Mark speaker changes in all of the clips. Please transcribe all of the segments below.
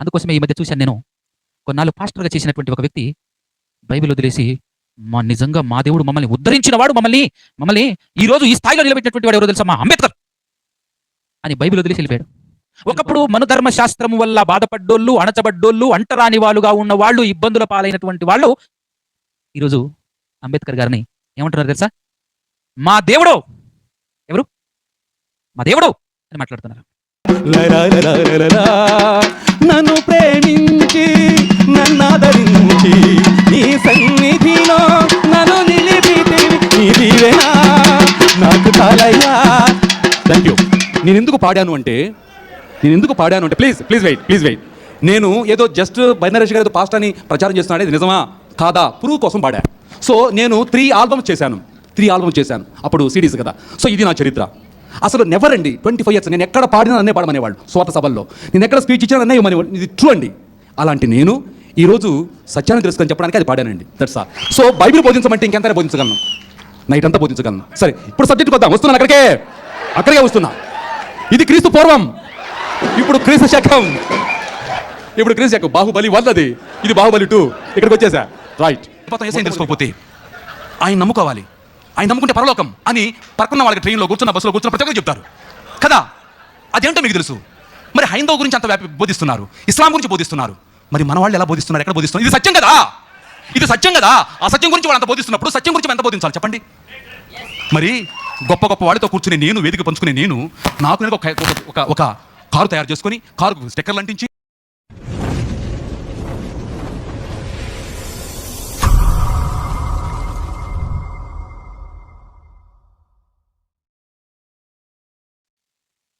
Speaker 1: అందుకోసమే ఈ మధ్య చూశాను నేను. కొన్నాళ్ళు పాస్టర్గా చేసినటువంటి ఒక వ్యక్తి బైబిల్ వదిలేసి మా నిజంగా మా దేవుడు మమ్మల్ని ఉద్ధరించిన వాడు మమ్మల్ని మమ్మల్ని ఈ రోజు ఈ స్థాయిలో నిలబెట్టినటువంటి వాడు ఎవరో తెలుసా? మా అంబేద్కర్. అని బైబిల్ వదిలేసి వెళ్ళిపోయాడు. ఒకప్పుడు మనుధర్మ శాస్త్రం వల్ల బాధపడ్డోళ్ళు అణచబడ్డోళ్ళు అంటరాని వాళ్ళుగా ఉన్న వాళ్ళు ఇబ్బందుల పాలైనటువంటి వాళ్ళు ఈరోజు అంబేద్కర్ గారిని ఏమంటున్నారు తెలుసా? మా దేవుడు. ఎవరు? మా దేవుడు అని మాట్లాడుతున్నారు.
Speaker 2: నన్ను ప్రేమించి నన్నాదరించి నీ సన్నిధిలో నన్ను నిలిపితే నాకు తలయ్యా థ్యాంక్ యూ నేను ఎందుకు పాడాను అంటే నేను ఎందుకు పాడాను అంటే please please wait please wait నేను ఏదో జస్ట్ బైనరేష్ గారు ఏదో పాస్ట్ అని ప్రచారం చేస్తున్నాడు ఇది నిజమా? కాదా? ప్రూవ్ కోసం పాడా. సో నేను త్రీ ఆల్బమ్స్ చేశాను. త్రీ ఆల్బమ్స్ చేశాను. అప్పుడు సిరీస్ కదా. సో ఇది నా చరిత్ర. అసలు నెవర్ అండి. ట్వంటీ ఫైవ్ ఇయర్స్ నేను ఎక్కడ పాడినా అన్నే పాడమనేవాళ్ళు స్వాత సభల్లో. నేను ఎక్కడ స్పీచ్ ఇచ్చినా అన్నే ఇవ్వమనేవాడు. ఇది ట్రూ అండి. అలాంటి నేను ఈరోజు సత్యాన్ని తెలుసుకొని చెప్పడానికి అది పాడానండి. దట్స్ ఆల్ సో బైబిల్ బోధించమంటే ఇంకెంత బోధించగలను. నైట్ అంతా బోధించగలను. సరే ఇప్పుడు సబ్జెక్ట్కి వద్దాం. వస్తున్నాను అక్కడికే. అక్కడికే వస్తున్నా. ఇది క్రీస్తు పూర్వం. ఇప్పుడు క్రీస్తు శకం. ఇప్పుడు క్రీస్తు శకం. బాహుబలి వన్ అది. ఇది బాహుబలి టూ ఇక్కడికి వచ్చేసా. రైట్ తెలుసుకోకపోతే ఆయన నమ్ముకోవాలి. ఆయన నమ్ముకుంటే పరలోకం అని పక్కన వాళ్ళకి ట్రైన్లో కూర్చున్న బస్సులో కూర్చున్న ప్రతి ఒక్కరు చెప్తారు. కదా? అదేంటో మీకు తెలుసు. మరి హైందవ గురించి అంత వ్యాపి బోధిస్తున్నారు. ఇస్లాం గురించి బోధిస్తున్నారు. మరి మన వాళ్ళు ఎలా బోధిస్తున్నారు? ఎక్కడ బోధిస్తున్నారు? ఇది సత్యం కదా? ఇది సత్యం కదా? ఆ సత్యం గురించి వాళ్ళు అంత బోధిస్తున్నప్పుడు సత్యం గురించి ఎంత బోధించాలి? చెప్పండి. మరి గొప్ప గొప్ప వాళ్ళతో కూర్చుని నేను వేదిక పంచుకునే నేను నాకు నేను ఒక ఒక కారు తయారు చేసుకొని కారు స్టిక్కర్లు అంటించి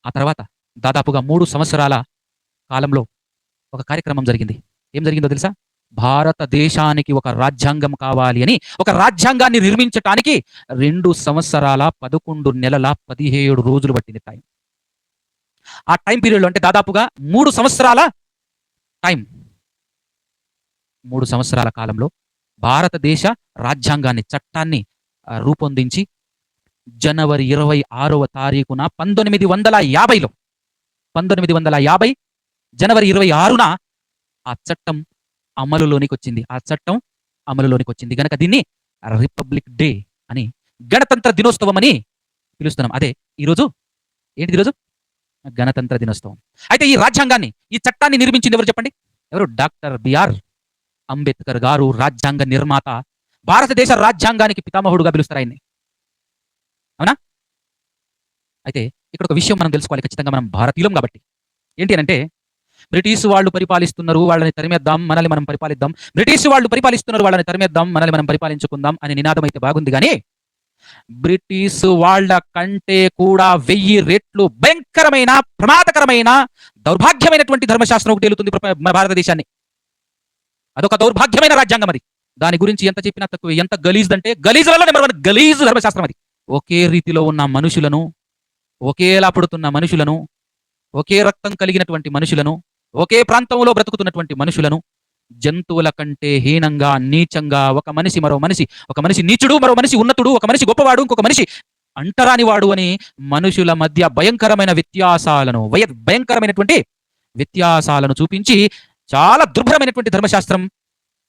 Speaker 1: ఆ తర్వాత దాదాపుగా మూడు సంవత్సరాల కాలంలో ఒక కార్యక్రమం జరిగింది. ఏం జరిగిందో తెలుసా? భారతదేశానికి ఒక రాజ్యాంగం కావాలి అని ఒక రాజ్యాంగాన్ని నిర్మించటానికి రెండు సంవత్సరాల పదకొండు నెలల పదిహేడు రోజులు పట్టింది టైం ఆ టైం పీరియడ్లో అంటే దాదాపుగా మూడు సంవత్సరాల టైం మూడు సంవత్సరాల కాలంలో భారతదేశ రాజ్యాంగాన్ని చట్టాన్ని రూపొందించి జనవరి ఇరవై ఆరవ తారీఖున పంతొమ్మిది వందల యాభైలో పంతొమ్మిది వందల యాభై జనవరి ఇరవై ఆరున ఆ చట్టం అమలులోనికి వచ్చింది. ఆ చట్టం అమలులోనికి వచ్చింది. గనక దీన్ని రిపబ్లిక్ డే అని గణతంత్ర దినోత్సవం అని పిలుస్తున్నాం. అదే ఈరోజు ఏంటిది ఈరోజు? గణతంత్ర దినోత్సవం. అయితే ఈ రాజ్యాంగాన్ని ఈ చట్టాన్ని నిర్మించింది ఎవరు చెప్పండి? ఎవరు? డాక్టర్ బిఆర్ అంబేద్కర్ గారు రాజ్యాంగ నిర్మాత భారతదేశ రాజ్యాంగానికి పితామహుడుగా పిలుస్తారు ఆయన్ని. అవునా? అయితే ఇక్కడ ఒక విషయం మనం తెలుసుకోవాలి ఖచ్చితంగా మనం భారతీయులం కాబట్టి. ఏంటి అని అంటే బ్రిటిష్ వాళ్ళు పరిపాలిస్తున్నారు వాళ్ళని తరిమేద్దాం మనల్ని మనం పరిపాలిద్దాం. బ్రిటిష్ వాళ్ళు పరిపాలిస్తున్నారు వాళ్ళని తరిమేద్దాం మనల్ని మనం పరిపాలించుకుందాం అనే నినాదం అయితే బాగుంది కానీ బ్రిటిష్ వాళ్ళ కంటే కూడా వెయ్యి రెట్లు భయంకరమైన ప్రమాదకరమైన దౌర్భాగ్యమైనటువంటి ధర్మశాస్త్రం ఒకటి వెళుతుంది మన భారతదేశాన్ని. అదొక దౌర్భాగ్యమైన రాజ్యాంగం అది. దాని గురించి ఎంత చెప్పినా తక్కువ. ఎంత గలీజ్ అంటే గలీజులలో నెంబర్ వన్ గలీజ్ ధర్మశాస్త్రం అది. ఒకే రీతిలో ఉన్న మనుషులను ఒకేలా పుడుతున్న మనుషులను ఒకే రక్తం కలిగినటువంటి మనుషులను ఒకే ప్రాంతంలో బ్రతుకుతున్నటువంటి మనుషులను జంతువుల కంటే హీనంగా నీచంగా ఒక మనిషి మరో మనిషి ఒక మనిషి నీచుడు మరో మనిషి ఉన్నతుడు ఒక మనిషి గొప్పవాడు ఇంకొక మనిషి అంటరానివాడు అని మనుషుల మధ్య భయంకరమైన వ్యత్యాసాలను వయ భయంకరమైనటువంటి వ్యత్యాసాలను చూపించి చాలా దుర్భరమైనటువంటి ధర్మశాస్త్రం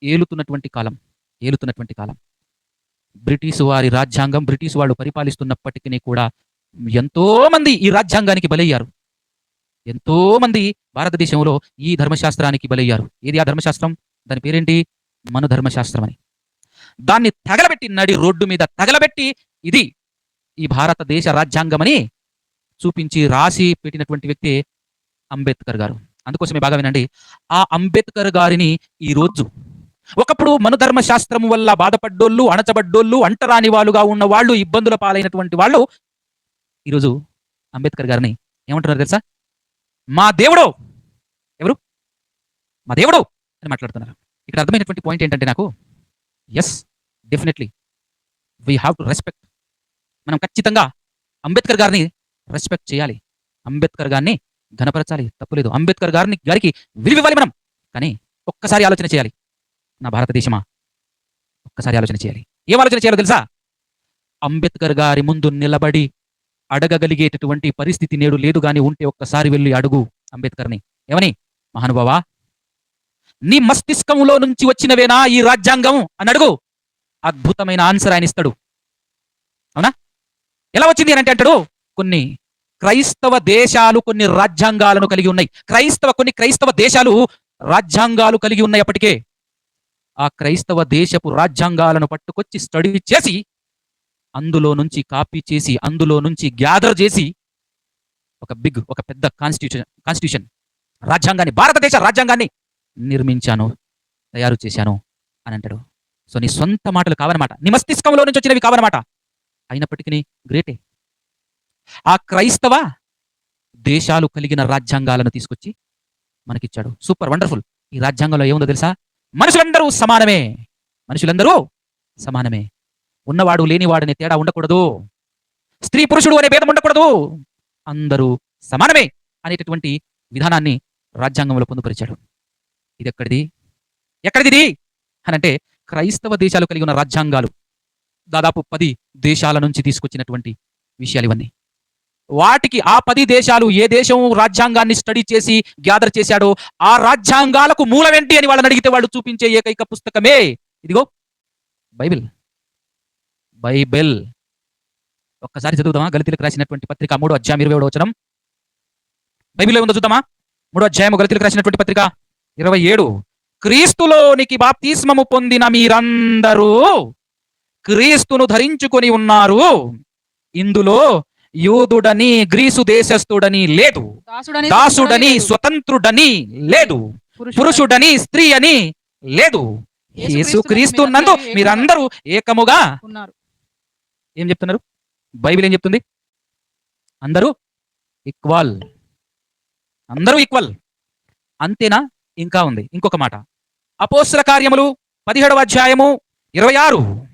Speaker 1: ఏలుతున్నటువంటి కాలం ఏలుతున్నటువంటి కాలం. బ్రిటిష్ వారి రాజ్యాంగం బ్రిటిష్ వాళ్ళు పరిపాలిస్తున్నప్పటికీ కూడా ఎంతో మంది ఈ రాజ్యాంగానికి బలయ్యారు. ఎంతో మంది భారతదేశంలో ఈ ధర్మశాస్త్రానికి బలయ్యారు. ఏది ఆ ధర్మశాస్త్రం? దాని పేరేంటి? మను ధర్మశాస్త్రం అని. దాన్ని తగలబెట్టి నడి రోడ్డు మీద తగలబెట్టి ఇది ఈ భారతదేశ రాజ్యాంగం అని చూపించి రాసి పెట్టినటువంటి వ్యక్తి అంబేద్కర్ గారు. అందుకోసమే బాగా వినండి. ఆ అంబేద్కర్ గారిని ఈ రోజు ఒకప్పుడు మనుధర్మ శాస్త్రం వల్ల బాధపడ్డోళ్ళు అణచబడ్డోళ్ళు అంటరాని వాళ్ళుగా ఉన్న వాళ్ళు ఇబ్బందుల పాలైనటువంటి వాళ్ళు ఈరోజు అంబేద్కర్ గారిని ఏమంటున్నారు తెలుసా? మా దేవుడు! ఎవరు? మా దేవుడు! అని మాట్లాడుతున్నారు. ఇక్కడ అర్థమైనటువంటి పాయింట్ ఏంటంటే నాకు yes definitely we have to respect మనం ఖచ్చితంగా అంబేద్కర్ గారిని రెస్పెక్ట్ చేయాలి. అంబేద్కర్ గారిని ఘనపరచాలి. తప్పులేదు. అంబేద్కర్ గారిని గారికి విలువివ్వాలి మనం. కానీ ఒక్కసారి ఆలోచన చేయాలి. నా భారతదేశమా? ఒక్కసారి ఆలోచన చేయాలి. ఏం ఆలోచన చేయాలో తెలుసా? అంబేద్కర్ గారి ముందు నిలబడి అడగగలిగేటటువంటి పరిస్థితి నేడు లేదు గాని ఉంటే ఒక్కసారి వెళ్ళి అడుగు అంబేద్కర్ని. ఏమని? మహానుభావా నీ మస్తిష్కంలో నుంచి వచ్చినవేనా ఈ రాజ్యాంగం? అని అడుగు. అద్భుతమైన ఆన్సర్ ఆయన ఇస్తాడు. అవునా? ఎలా వచ్చింది అని అంటే అంటాడు కొన్ని క్రైస్తవ దేశాలు కొన్ని రాజ్యాంగాలను కలిగి ఉన్నాయి. క్రైస్తవ కొన్ని క్రైస్తవ దేశాలు రాజ్యాంగాలు కలిగి ఉన్నాయి అప్పటికే. ఆ క్రైస్తవ దేశపు రాజ్యాంగాలను పట్టుకొచ్చి స్టడీ చేసి అందులో నుంచి కాపీ చేసి అందులో నుంచి గ్యాదర్ చేసి ఒక బిగ్ ఒక పెద్ద కాన్స్టిట్యూషన్ కాన్స్టిట్యూషన్ రాజ్యాంగాన్ని భారతదేశ రాజ్యాంగాన్ని నిర్మించాను తయారు చేశాను అని అంటాడు. సో నీ సొంత మాటలు కావనమాట నీ మస్తిష్కంలో నుంచి వచ్చినవి కావనమాట అయినప్పటికీ గ్రేటే. ఆ క్రైస్తవ దేశాలు కలిగిన రాజ్యాంగాలను తీసుకొచ్చి మనకిచ్చాడు. Super wonderful. ఈ రాజ్యాంగంలో ఏముందో తెలుసా? మనుషులందరూ సమానమే. మనుషులందరూ సమానమే. ఉన్నవాడు లేనివాడనే తేడా ఉండకూడదు. స్త్రీ పురుషుడు అనే భేదం ఉండకూడదు. అందరూ సమానమే అనేటటువంటి విధానాన్ని రాజ్యాంగంలో పొందుపరిచాడు. ఇది ఎక్కడిది ఎక్కడిది అని అంటే క్రైస్తవ దేశాలు కలిగి ఉన్న రాజ్యాంగాలు దాదాపు పది దేశాల నుంచి తీసుకొచ్చినటువంటి విషయాలు ఇవన్నీ. వాటికి ఆ పది దేశాలు ఏ దేశం రాజ్యాంగాన్ని స్టడీ చేసి గ్యాదర్ చేశాడో ఆ రాజ్యాంగాలకు మూలమేంటి అని వాళ్ళని అడిగితే వాళ్ళు చూపించే ఏకైక పుస్తకమే. ఇదిగో బైబిల్. బైబిల్. ఒక్కసారి చదువుదామా? గలితీలకు రాసినటువంటి పత్రిక మూడు అధ్యాయం ఇరవై వచనం. బైబిల్లో ఉందో చూద్దామా? మూడు అధ్యాయం గలితీలకు రాసినటువంటి పత్రిక ఇరవై ఏడు. క్రీస్తులోనికి బాప్తిస్మము పొందిన మీరందరూ క్రీస్తును ధరించుకొని ఉన్నారు. ఇందులో యూదుడని గ్రీసు దేశస్థుడని లేదు.
Speaker 3: దాసుడని
Speaker 1: స్వతంత్రుడని లేదు. పురుషుడని స్త్రీ అని లేదు. యేసు క్రీస్తు నందు మీరందరూ ఏకముగా
Speaker 3: ఉన్నారు.
Speaker 1: ఏం చెప్తున్నారు? బైబిల్ ఏం చెప్తుంది? అందరూ ఈక్వల్ అందరూ ఈక్వల్ అంతేనా? ఇంకా ఉంది. ఇంకొక మాట. అపోస్ల కార్యములు పదిహేడవ అధ్యాయము ఇరవై ఆరు.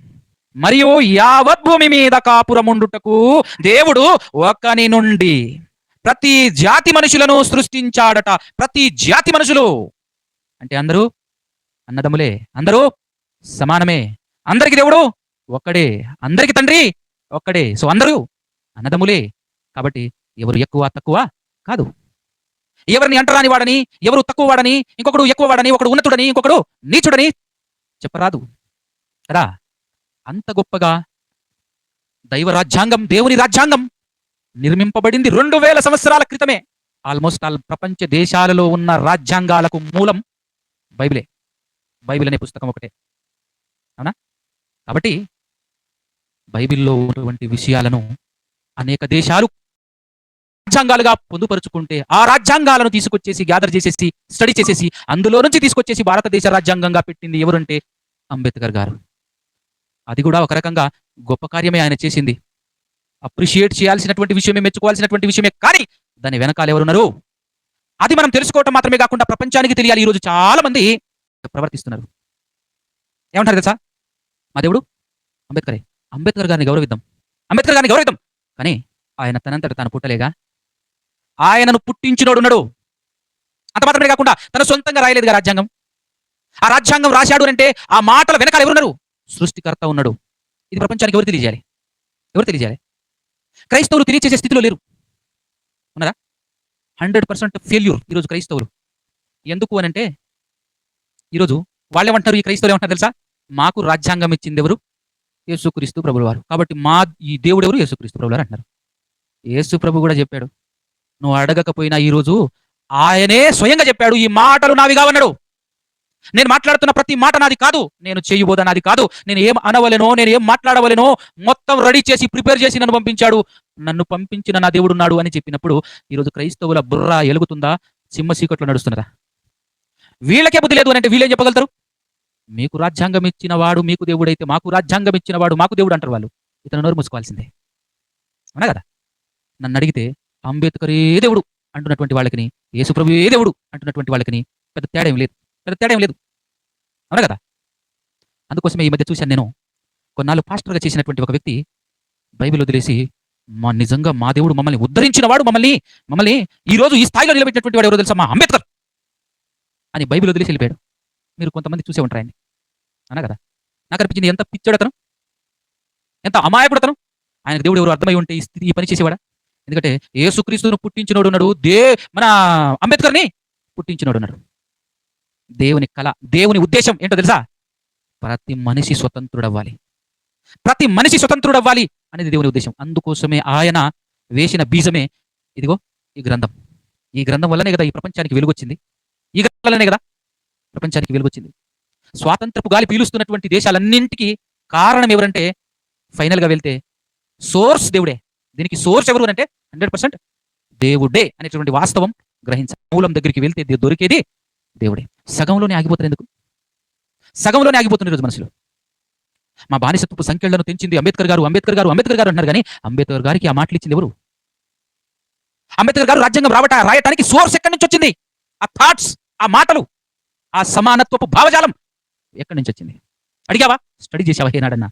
Speaker 1: మరియు యావత్ భూమి మీద కాపురముండుటకు దేవుడు ఒకని నుండి ప్రతి జాతి మనుషులను సృష్టించాడట. ప్రతి జాతి మనుషులు. అంటే అందరూ అన్నదమ్ములే. అందరూ సమానమే. అందరికి దేవుడు ఒక్కడే. అందరికి తండ్రి ఒక్కడే. సో అందరూ అన్నదమ్ములే. కాబట్టి ఎవరు ఎక్కువ తక్కువ కాదు. ఎవరిని అంటరాని వాడని ఎవరు తక్కువ వాడని ఇంకొకడు ఎక్కువ వాడని ఒకడు ఉన్నతుడని ఇంకొకడు నీచుడని చెప్పరాదు. కదా? అంత గొప్పగా దైవ రాజ్యాంగం దేవుని రాజ్యాంగం నిర్మింపబడింది రెండు వేల సంవత్సరాల క్రితమే. ఆల్మోస్ట్ ఆల్ ప్రపంచ దేశాలలో ఉన్న రాజ్యాంగాలకు మూలం బైబిలే. బైబిల్ అనే పుస్తకం ఒకటే. అవునా? కాబట్టి బైబిల్లో ఉన్నటువంటి విషయాలను అనేక దేశాలు రాజ్యాంగాలుగా పొందుపరుచుకుంటే ఆ రాజ్యాంగాలను తీసుకొచ్చేసి గ్యాదర్ చేసేసి స్టడీ చేసేసి అందులో నుంచి తీసుకొచ్చేసి భారతదేశ రాజ్యాంగంగా పెట్టింది ఎవరంటే అంబేద్కర్ గారు. అది కూడా ఒక రకంగా గొప్ప కార్యమే ఆయన చేసింది. అప్రిషియేట్ చేయాల్సినటువంటి విషయమే మెచ్చుకోవాల్సినటువంటి విషయమే కానీ దాని వెనకాల ఎవరున్నారు? అది మనం తెలుసుకోవటం మాత్రమే కాకుండా ప్రపంచానికి తెలియాలి. ఈరోజు చాలా మంది ప్రవర్తిస్తున్నారు. ఏమంటారు తెలుసా? మా దేవుడు అంబేద్కరే. అంబేద్కర్ గారిని గౌరవిద్దాం. అంబేద్కర్ గారిని గౌరవిద్దాం. కానీ ఆయన తనంతట తాను పుట్టలేగా? ఆయనను పుట్టించినోడు ఉన్నాడు. అంత మాత్రమే కాకుండా తన సొంతంగా రాయలేదుగా రాజ్యాంగం. ఆ రాజ్యాంగం రాశాడు అంటే ఆ మాటల వెనకాల ఎవరున్నారు? సృష్టికర్త ఉన్నాడు. ఇది ప్రపంచానికి ఎవరు తెలియజేయాలి ఎవరు తెలియజేయాలి క్రైస్తవులు తెలియచేసే స్థితిలో లేరు. ఉన్నారా హండ్రెడ్ పర్సెంట్ ఫెయిల్యూర్ ఈరోజు క్రైస్తవులు. ఎందుకు అని అంటే ఈరోజు వాళ్ళు ఏమంటారు ఈ క్రైస్తవులు ఏమంటారు తెలుసా? మాకు రాజ్యాంగం ఇచ్చింది ఎవరు? యేసుక్రీస్తు ప్రభులు వారు కాబట్టి మా ఈ దేవుడు ఎవరు? యేసుక్రీస్తు ప్రభులు వారు అంటున్నారు. యేసు ప్రభు కూడా చెప్పాడు నువ్వు అడగకపోయినా ఈరోజు ఆయనే స్వయంగా చెప్పాడు ఈ మాటలు నావి కావన్నాడు. నేను మాట్లాడుతున్న ప్రతి మాట నాది కాదు. నేను చేయబోదా నాది కాదు. నేను ఏం అనవలెనో నేను ఏం మాట్లాడవలెనో మొత్తం రెడీ చేసి ప్రిపేర్ చేసి నన్ను పంపించాడు. నన్ను పంపించిన నా దేవుడున్నాడు అని చెప్పినప్పుడు ఈరోజు క్రైస్తవుల బుర్ర ఎలుగుతుందా? సింహ సీకట్లో నడుస్తున్నదా? వీళ్ళకే బుద్ధి లేదు అని అంటే వీళ్ళేం చెప్పగలుగుతారు? మీకు రాజ్యాంగం ఇచ్చిన వాడు మీకు దేవుడైతే మాకు రాజ్యాంగం ఇచ్చిన వాడు మాకు దేవుడు అంటారు వాళ్ళు. ఇతను నోరు మూసుకోవాల్సిందే. అవునా కదా? నన్ను అడిగితే అంబేద్కర్ ఏ దేవుడు అంటున్నటువంటి వాళ్ళకి యేసుప్రభు ఏ దేవుడు అంటున్నటువంటి వాళ్ళకి పెద్ద తేడా ఏం లేదు. పెద్ద తేడా ఏం లేదు. అవునా కదా? అందుకోసమే ఈ మధ్య చూశాను నేను కొన్నాళ్ళు పాస్టర్గా చేసినటువంటి ఒక వ్యక్తి బైబిల్ వదిలేసి మా నిజంగా మా దేవుడు మమ్మల్ని ఉద్ధరించిన వాడు మమ్మల్ని మమ్మల్ని ఈ రోజు ఈ స్థాయిలో నిలబెట్టినటువంటి వాడు ఎవరో తెలుసా? మా అంబేద్కర్! అని బైబిల్ వదిలేసి వెళ్ళిపోయాడు. మీరు కొంతమంది చూసే ఉంటారు ఆయన్ని. అనా కదా? నాకు అనిపించింది ఎంత పిచ్చాడు ఎంత అమాయకుడు ఆయన దేవుడు ఎవరు అర్థమై ఉంటే ఈ స్థితి ఈ పని చేసేవాడా? ఎందుకంటే ఏసుక్రీస్తును పుట్టించినోడు ఉన్నాడు దే మన అంబేద్కర్ని పుట్టించినోడు ఉన్నాడు. దేవుని కళ దేవుని ఉద్దేశం ఏంటో తెలుసా? ప్రతి మనిషి స్వతంత్రుడవ్వాలి. ప్రతి మనిషి స్వతంత్రుడవ్వాలి అనేది దేవుని ఉద్దేశం. అందుకోసమే ఆయన వేసిన బీజమే ఇదిగో ఈ గ్రంథం. ఈ గ్రంథం వల్లనే కదా ఈ ప్రపంచానికి వెలుగొచ్చింది? ఈ గ్రంథం వల్లనే కదా ప్రపంచానికి వెలుగొచ్చింది. స్వాతంత్రపు గాలి పీలుస్తున్నటువంటి దేశాలన్నింటికి కారణం ఎవరంటే ఫైనల్గా వెళ్తే సోర్స్ దేవుడే. దీనికి సోర్స్ ఎవరు అంటే హండ్రెడ్ పర్సెంట్ దేవుడే అనేటువంటి వాస్తవం గ్రహించాలి మూలం దగ్గరికి వెళ్తే దొరికేది దేవుడే సగంలోనే ఆగిపోతారు ఎందుకు? సగంలోనే ఆగిపోతున్నారు ఈరోజు మనుషులు మా బానిసత్వపు సంఖ్యలను తెంచింది అంబేద్కర్ గారు అంబేద్కర్ గారు అంబేద్కర్ గారు అంటున్నారు కానీ అంబేద్కర్ గారికి ఆ మాటలు ఇచ్చింది ఎవరు? అంబేద్కర్ గారు రాజ్యాంగం రావట రాయటానికి సోర్స్ ఎక్కడి నుంచి వచ్చింది? ఆ థాట్స్ ఆ మాటలు ఆ సమానత్వపు భావజాలం ఎక్కడి నుంచి వచ్చింది? అడిగావా? స్టడీ చేసావా ఏనాడన్నా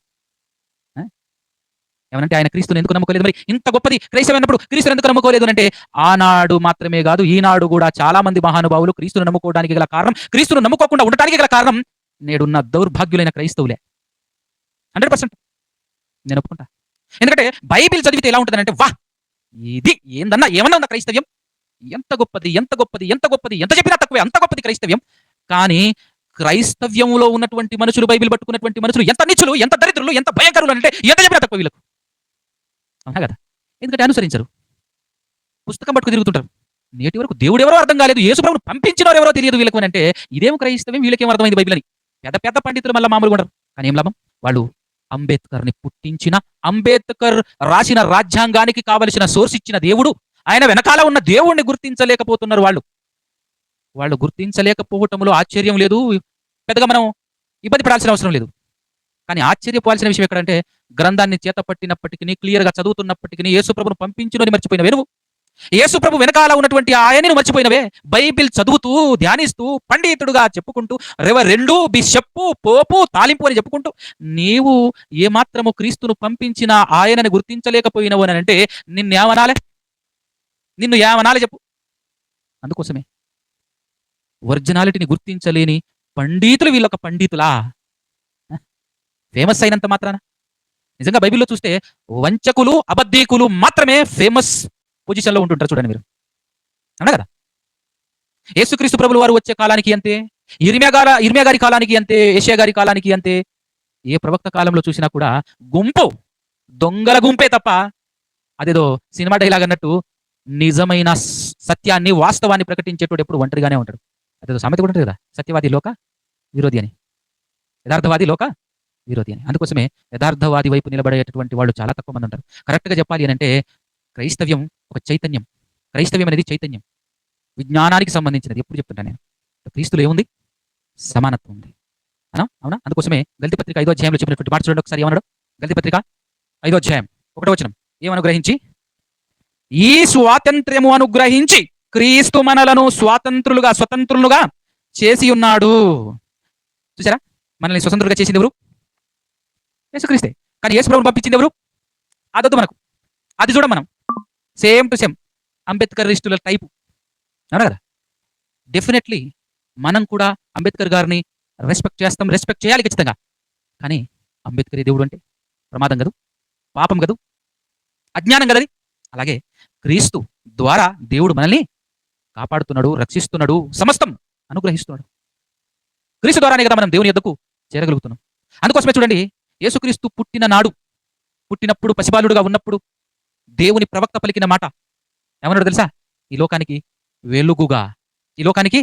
Speaker 1: ఏమనంటే ఆయన క్రీస్తుని ఎందుకు నమ్ముకోలేదు మరి? ఇంత గొప్పది క్రైస్తవైనప్పుడు క్రీస్తుని ఎందుకు నమ్ముకోలేదు అంటే ఆనాడు మాత్రమే కాదు ఈనాడు కూడా చాలా మంది మహానుభావులు క్రీస్తును నమ్ముకోవడానికి గల కారణం క్రీస్తును నమ్ముకోకుండా ఉండటానికి గల కారణం నేడున్న దౌర్భాగ్యులైన క్రైస్తవులే. Hundred percent. నేను ఒప్పుకుంటా. ఎందుకంటే బైబిల్ చదివితే ఎలా ఉంటుందంటే వా ఇది ఏందన్నా? ఏమన్నా ఉందా క్రైస్తవ్యం? ఎంత గొప్పది ఎంత గొప్పది ఎంత గొప్పది ఎంత చెప్పినా తక్కువే అంత గొప్పది క్రైస్తవ్యం. కానీ క్రైస్తవ్యంలో ఉన్నటువంటి మనుషులు బైబిల్ పట్టుకున్నటువంటి మనుషులు ఎంత నిచ్చులు ఎంత దరిద్రులు ఎంత భయంకరులు అంటే ఎంత చెప్పినా తక్కువ వీళ్ళకు. అవునా కదా? ఎందుకంటే అనుసరించరు. పుస్తకం పట్టుకు తిరుగుతుంటారు. నేటి వరకు దేవుడు ఎవరో అర్థం కాలేదు యేసుప్రభుని పంపించినవారు ఎవరో తెలియదు వీళ్ళకు అని అంటే ఇదేం క్రైస్తవ్యం వీళ్ళకేం అర్థమైంది బైబిల్ అని. పెద్ద పెద్ద పండితులు మళ్ళీ మామూలుగా ఉండరు. కానీ ఏం లాభం? వాళ్ళు అంబేద్కర్ని పుట్టించిన అంబేద్కర్ రాసిన రాజ్యాంగానికి కావలసిన సోర్స్ ఇచ్చిన దేవుడు ఆయన వెనకాల ఉన్న దేవుణ్ణి గుర్తించలేకపోతున్నారు వాళ్ళు. వాళ్ళు గుర్తించలేకపోవటంలో ఆశ్చర్యం లేదు. పెద్దగా మనం ఇబ్బంది పడాల్సిన అవసరం లేదు. కానీ ఆశ్చర్యపోవాల్సిన విషయం ఎక్కడంటే గ్రంథాన్ని చేత పట్టినప్పటికీ క్లియర్గా చదువుతున్నప్పటికీ యేసుప్రభును పంపించినని మర్చిపోయినవే నువ్వు. యేసుప్రభు వెనకాల ఉన్నటువంటి ఆయనను మర్చిపోయినవే. బైబిల్ చదువుతూ ధ్యానిస్తూ పండితుడుగా చెప్పుకుంటూ రెవ రెండు బిషప్పు పోపు తాలింపు అని చెప్పుకుంటూ నీవు ఏమాత్రము క్రీస్తును పంపించిన ఆయనని గుర్తించలేకపోయినవు అని అంటే నిన్నేమనాలే నిన్ను ఏమనాలి చెప్పు. అందుకోసమే. ఒరిజినాలిటీని గుర్తించలేని పండితులు వీళ్ళొక పండితులా? ఫేమస్ అయినంత మాత్రాన? నిజంగా బైబిల్లో చూస్తే వంచకులు అబద్ధీకులు మాత్రమే ఫేమస్ పొజిషన్లో ఉంటుంటారు చూడండి మీరు. అన్నా కదా? యేసుక్రీస్తు ప్రభులు వారు వచ్చే కాలానికి అంతే ఇర్మియా గార గారి కాలానికి అంతే ఏషియా గారి కాలానికి అంతే. ఏ ప్రవక్త కాలంలో చూసినా కూడా గుంపు దొంగల గుంపే తప్ప అదేదో సినిమా డైలాగ్ అన్నట్టు నిజమైన సత్యాన్ని వాస్తవాన్ని ప్రకటించేటోడు ఎప్పుడు ఒంటరిగానే ఉంటాడు. అదేదో సామెత కూడా ఉంటుంది కదా? సత్యవాది లోక విరోధి అని. యథార్థవాది లోక విరోధి అని. అందుకోసమే యథార్థవాది వైపు నిలబడేటటువంటి వాళ్ళు చాలా తక్కువ మంది ఉంటారు. కరెక్ట్గా చెప్పాలి అని అంటే క్రైస్తవ్యం ఒక చైతన్యం. క్రైస్తవ్యం అనేది చైతన్యం. విజ్ఞానానికి సంబంధించినది. ఎప్పుడు చెప్తుంటా నేను? క్రీస్తులో ఏముంది? సమానత్వం ఉంది. అవునా అవునా? అందుకోసమే గల్తి పత్రిక ఐదో అధ్యాయంలో చెప్పినటువంటి మాట చూడండి ఒకసారి ఏమన్నాడు? గల్తి పత్రిక ఐదో అధ్యాయం ఒకటో వచనం. ఏమనుగ్రహించి? ఈ స్వాతంత్ర్యము అనుగ్రహించి క్రీస్తు మనలను స్వాతంత్రులుగా స్వతంత్రులుగా చేసి ఉన్నాడు చూసారా? మనల్ని స్వతంత్రులుగా చేసింది ఎవరు? యేసుక్రీస్తే. కానీ యేసు ప్రభుని పంపించింది ఎవరు? అదొద్దు మనకు. అది చూడం మనం. సేమ్ టు సేమ్ అంబేద్కర్ రిస్టుల టైపు. అవునా కదా? డెఫినెట్లీ మనం కూడా అంబేద్కర్ గారిని రెస్పెక్ట్ చేస్తాం రెస్పెక్ట్ చేయాలి ఖచ్చితంగా. కానీ అంబేద్కర్ దేవుడు అంటే? ప్రమాదం కదూ? పాపం కదూ? అజ్ఞానం కదది? అలాగే క్రీస్తు ద్వారా దేవుడు మనల్ని కాపాడుతున్నాడు రక్షిస్తున్నాడు సమస్తం అనుగ్రహిస్తున్నాడు. క్రీస్తు ద్వారానే కదా మనం దేవుని ఎద్దకు చేరగలుగుతున్నాం. అందుకోసమే చూడండి యేసుక్రీస్తు పుట్టిన నాడు పుట్టినప్పుడు పసిబాలుడుగా ఉన్నప్పుడు దేవుని ప్రవక్త పలికిన మాట. ఏమన్నాడు తెలుసా? ఈ లోకానికి వెలుగుగా ఈ లోకానికి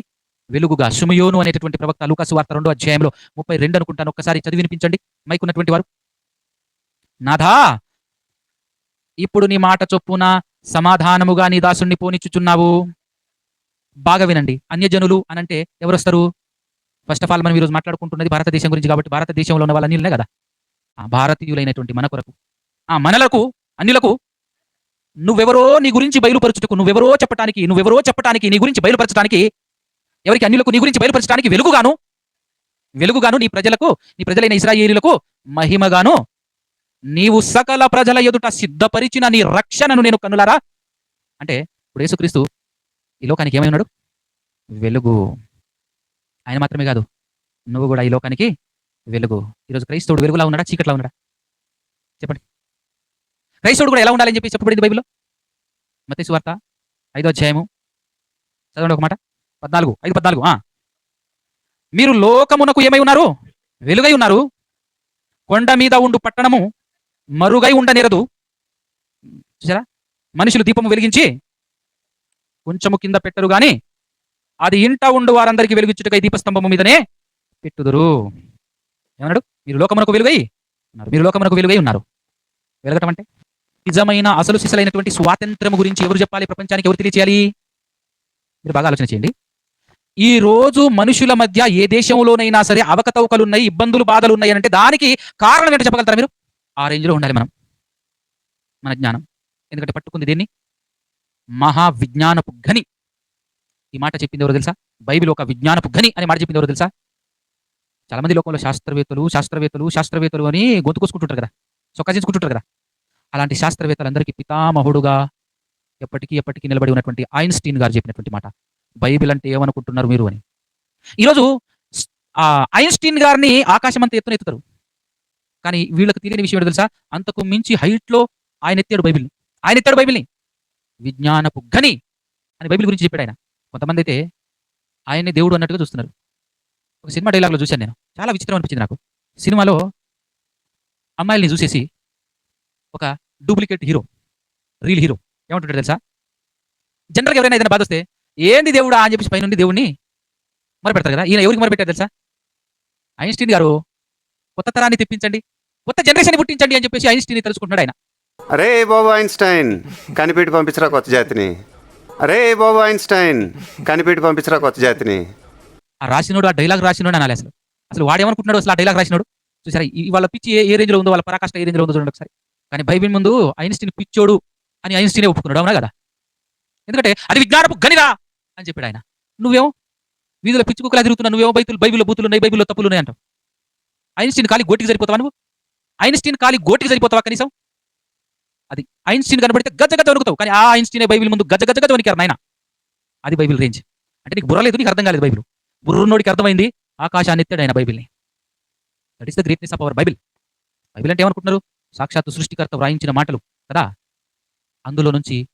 Speaker 1: వెలుగుగా. సుమయోను అనేటటువంటి ప్రవక్త లూకాసు వార్త రెండో అధ్యాయంలో ముప్పై రెండు అనుకుంటాను. ఒక్కసారి చదివి వినిపించండి. మైక్ ఉన్నటువంటి వారు. నాథా ఇప్పుడు నీ మాట చొప్పున సమాధానముగా నీ దాసుణ్ణి పోనిచ్చుచున్నావు. బాగా వినండి. అన్యజనులు అనంటే ఎవరు వస్తారు? ఫస్ట్ ఆఫ్ ఆల్ మనం ఈరోజు మాట్లాడుకుంటున్నది భారతదేశం గురించి కాబట్టి భారతదేశంలో ఉన్న వాళ్ళ నీళ్ళే కదా. ఆ భారతీయులైనటువంటి మన కొరకు ఆ మనలకు అన్నిలకు నువ్వెవరో నీ గురించి బయలుపరచుటకు నువ్వెవరో చెప్పటానికి నువ్వెవరో చెప్పటానికి నీ గురించి బయలుపరచడానికి ఎవరికి అన్నిలకు నీ గురించి బయలుపరచడానికి వెలుగుగాను వెలుగుగాను నీ ప్రజలకు నీ ప్రజలైన ఇస్రాయేలీలకు మహిమగాను నీవు సకల ప్రజల ఎదుట సిద్ధపరిచిన నీ రక్షణను నేను కన్నులారా అంటే ఇప్పుడు యేసుక్రీస్తు ఈ లోకానికి ఏమై ఉన్నాడు? వెలుగు. ఆయన మాత్రమే కాదు నువ్వు కూడా ఈ లోకానికి వెలుగు. ఈరోజు క్రైస్తవుడు వెలుగులా ఉన్నాడా? చీకట్లా ఉన్నాడా? చెప్పండి. క్రైస్తవుడు కూడా ఎలా ఉండాలని చెప్పి చెప్పబడింది బైబిల్లో? మత వార్త ఐదో అధ్యాయము. చదవండి ఒక మాట. పద్నాలుగు. ఐదు పద్నాలుగు. మీరు లోకమునకు ఏమై ఉన్నారు? వెలుగై ఉన్నారు. కొండ మీద ఉండు పట్టణము మరుగై ఉండనేరదు. చూసారా? మనుషులు దీపము వెలిగించి కొంచెము కింద పెట్టరు గాని అది ఇంట ఉండు వారందరికీ వెలుగుచ్చుటకై దీపస్తంభము మీదనే పెట్టుదురు. ఏమన్నాడు? మీరు లోకమునకు వెలుగై ఉన్నారు. మీరు లోకమునకు వెలుగై ఉన్నారు. వెలగటం అంటే? నిజమైన అసలు సిసలైనటువంటి స్వాతంత్రం గురించి ఎవరు చెప్పాలి? ప్రపంచానికి ఎవరు తెలియచేయాలి? మీరు బాగా ఆలోచన చేయండి. ఈ రోజు మనుషుల మధ్య ఏ దేశంలోనైనా సరే అవకతవకలు ఉన్నాయి ఇబ్బందులు బాధలు ఉన్నాయి అంటే దానికి కారణం ఏంటో చెప్పగలుగుతారా మీరు? ఆ రేంజ్లో ఉండాలి మనం. మన జ్ఞానం. ఎందుకంటే పట్టుకుంది దీన్ని? మహావిజ్ఞానపు ఘని. ఈ మాట చెప్పింది ఎవరు తెలుసా? బైబిల్ ఒక విజ్ఞానపు ఘని అనే మాట చెప్పింది ఎవరు తెలుసా? చాలా మంది లోకంలో శాస్త్రవేత్తలు శాస్త్రవేత్తలు శాస్త్రవేత్తలు అని గొంతుకోసుకుంటుంటారు కదా. సొక్కజించుకుంటుంటారు కదా. అలాంటి శాస్త్రవేత్తలందరికీ పితామహుడుగా ఎప్పటికీ ఎప్పటికీ నిలబడి ఉన్నటువంటి ఐన్స్టీన్ గారు చెప్పినటువంటి మాట. బైబిల్ అంటే ఏమనుకుంటున్నారు మీరు అని. ఈరోజు ఐన్స్టీన్ గారిని ఆకాశం అంత ఎత్తున ఎత్తుతారు. కానీ వీళ్ళకి తెలియని విషయం ఏంటో తెలుసా? అంతకు మించి హైట్లో ఆయన ఎత్తాడు బైబిల్ని. ఆయన ఎత్తాడు బైబిల్ని. విజ్ఞానపు ఘని అని బైబిల్ గురించి చెప్పాడు ఆయన. కొంతమంది అయితే ఆయన్ని దేవుడు అన్నట్టుగా చూస్తున్నారు. ఒక సినిమా డైలాగ్లో చూశాను నేను. చాలా విచిత్రం అనిపించింది నాకు. సినిమాలో అమ్మాయిల్ని చూసేసి ఒక డూప్లికేట్ హీరో రియల్ హీరో ఏమంటుంటాడు తెలుసా? జనరల్గా ఎవరైనా ఏదైనా బాధ వస్తే ఏంది దేవుడా? అని చెప్పేసి పైనుండి దేవుడిని మొరపెడతారు కదా. ఈయన ఎవరికి మొరపెట్టారు తెలుసా? ఐన్స్టీన్ గారు కొత్త తరాన్ని తెప్పించండి కొత్త జనరేషన్ పుట్టించండి అని చెప్పేసి ఐన్స్టీన్ తెలుసుకుంటున్నాడు ఆయన.
Speaker 3: అరే బాబు ఐన్స్టైన్ కనిపెట్టి పంపించరా కొత్త జాతిని. అరే బాబు ఐన్స్టైన్ కనిపెట్టి పంపించరా కొత్త జాతిని.
Speaker 1: ఆ రాసినోడు ఆ డైలాగ్ రాసినోడు అనాలి అసలు. అసలు వాడేమనుకుంటున్నాడు అసలు ఆ డైలాగ్ రాసినోడు? చూసారా? ఈ- వాళ్ళ పిచ్చి ఏ- రేంజ్లో రేంజ్లో ఉందో వాళ్ళ పరాకాష్ట ఏ రేంజ్లో ఉందో చూడండి ఒకసారి. కానీ బైబిల్ ముందు ఐన్స్టీన్ పిచ్చోడు అని ఐన్స్టీనే ఒప్పుకున్నాడు అవునా కదా? ఎందుకంటే అది విజ్ఞానపు గనిరా అని చెప్పాడు ఆయన. నువ్వేమో వీధిలో పిచ్చి కుక్కలా తిరుగుతున్నావు నువ్వేమో బైతులు బైబిల్లో బూతులు ఉన్నాయి బైబిల్లో తప్పులు ఉన్నాయి అంటావు. ఐన్స్టీన్ ఖాళీ గోటికి సరిపోతావా నువ్వు? ఐన్స్టీన్ ఖాళీ గోటికి సరిపోతావా కనీసం? అది ఐన్స్టీన్ కనబడితే గజ గజ వణుకుతావు. కానీ ఆ ఐన్స్టీనే బైబిల్ ముందు గజ గజ గజ వణికారు నాయన. అది బైబిల్ రేంజ్. అంటే నీకు బుర్రలేదు నీకు అర్థం కాలేదు బైబిల్. బుర్రున్నోడికి అర్థమైంది? ఆకాశాన్ని ఎత్తాడు ఆయన బైబిల్ని. That is the greatness of our Bible Bible అంటే ఏమనుకుంటున్నారు? సాక్షాత్తు సృష్టికర్త వ్రాయించిన మాటలు కదా? అందులో నుంచి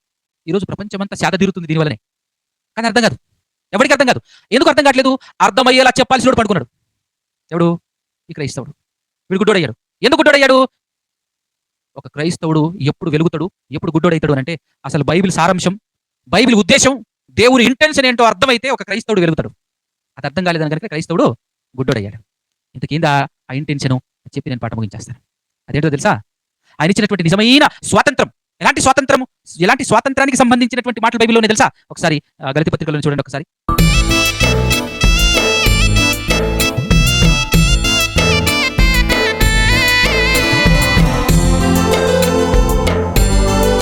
Speaker 1: ఈరోజు ప్రపంచమంతా శాద తీరుతుంది దీనివల్లనే కానీ అర్థం కాదు. ఎవరికి అర్థం కాదు? ఎందుకు అర్థం కావట్లేదు? అర్థమయ్యేలా చెప్పాల్సినోడు పడుకున్నాడు. ఎవడు? ఈ క్రైస్తవుడు. వీడు గుడ్డోడయ్యాడు. ఎందుకు గుడ్డోడయ్యాడు? ఒక క్రైస్తవుడు ఎప్పుడు వెలుగుతాడు? ఎప్పుడు గుడ్డోడైతాడు అంటే అసలు బైబిల్ సారాంశం బైబిల్ ఉద్దేశం దేవుని ఇంటెన్షన్ ఏంటో అర్థమైతే ఒక క్రైస్తవుడు వెలుగుతాడు. అది అర్థం కాలేదని కనుక క్రైస్తవుడు గుడ్డోడయ్యాడు. ఇంతకింద ఆ ఇంటెన్షన్? చెప్పి నేను పాట ముగించేస్తాను. అదేంటో తెలుసా? ఆయన ఇచ్చినటువంటి నిజమైన స్వాతంత్రం. ఎలాంటి స్వాతంత్రం ఎలాంటి స్వాతంత్రానికి సంబంధించినటువంటి మాటలు బైబిల్లోనే తెలుసా? ఒకసారి ఆ, గలతి పత్రికలో చూడండి ఒకసారి.